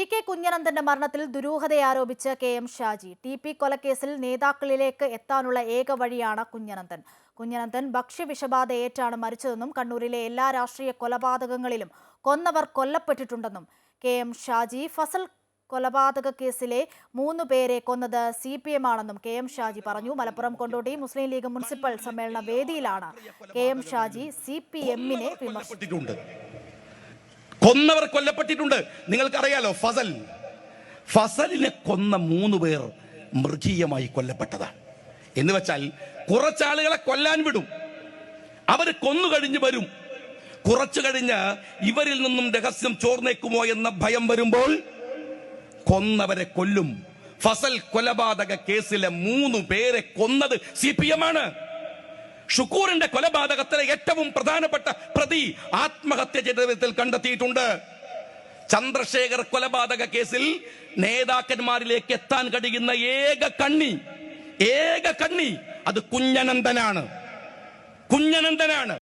P K കുഞ്ഞനന്ദന്റെ മരണത്തിൽ ദുരൂഹതയാരോപിച്ച് K M Shaji. T P കൊലക്കേസിൽ നേതാക്കളിലേക്ക് എത്താനുള്ള ഏക വഴിയാണ് കുഞ്ഞനന്ദൻ കുഞ്ഞനന്ദൻ ഭക്ഷ്യവിഷബാധ ഏറ്റാണ് മരിച്ചതെന്നും കണ്ണൂരിലെ എല്ലാ രാഷ്ട്രീയ കൊലപാതകങ്ങളിലും കൊന്നവർ കൊല്ലപ്പെട്ടിട്ടുണ്ടെന്നും കെ എം ഷാജി ഫസൽ കൊലപാതക കേസിലെ മൂന്ന് പേരെ കൊന്നത് സി പി എം ആണെന്നും കെ എം ഷാജി പറഞ്ഞു. മലപ്പുറം കൊണ്ടോട്ടി മുസ്ലിം ലീഗ് മുനിസിപ്പൽ സമ്മേളന വേദിയിലാണ് K M Shaji C P എമ്മിനെ വിമർശിച്ചത്. കൊല്ലപ്പെട്ടിട്ടുണ്ട്. കൊന്നവർ കൊല്ലപ്പെട്ടിട്ടുണ്ട്. നിങ്ങൾക്കറിയാലോ ഫസൽ. ഫസലിനെ കൊന്ന മൂന്ന് പേർ മൃഗീയമായി കൊല്ലപ്പെട്ടതാണ്. എന്ന് വെച്ചാൽ കുറച്ചാളുകളെ കൊല്ലാൻ വിടും. അവർ കൊന്നു കഴിഞ്ഞ് വരും. കുറച്ചു കഴിഞ്ഞ് ഇവരിൽ നിന്നും രഹസ്യം ചോർന്നേക്കുമോ എന്ന ഭയം വരുമ്പോൾ കൊന്നവരെ കൊല്ലും. ഫസൽ കൊലപാതക കേസിലെ മൂന്ന് പേരെ കൊന്നത് സി പി എം ആണ്. ഷുക്കൂറിന്റെ കൊലപാതകത്തിലെ ഏറ്റവും പ്രധാനപ്പെട്ട പ്രതി ആത്മഹത്യ ചെയ്തതിൽ കണ്ടെത്തിയിട്ടുണ്ട്. ചന്ദ്രശേഖർ കൊലപാതക കേസിൽ നേതാക്കന്മാരിലേക്ക് എത്താൻ കഴിയുന്ന ഏക കണ്ണി ഏക കണ്ണി അത് കുഞ്ഞനന്ദനാണ് കുഞ്ഞനന്ദനാണ്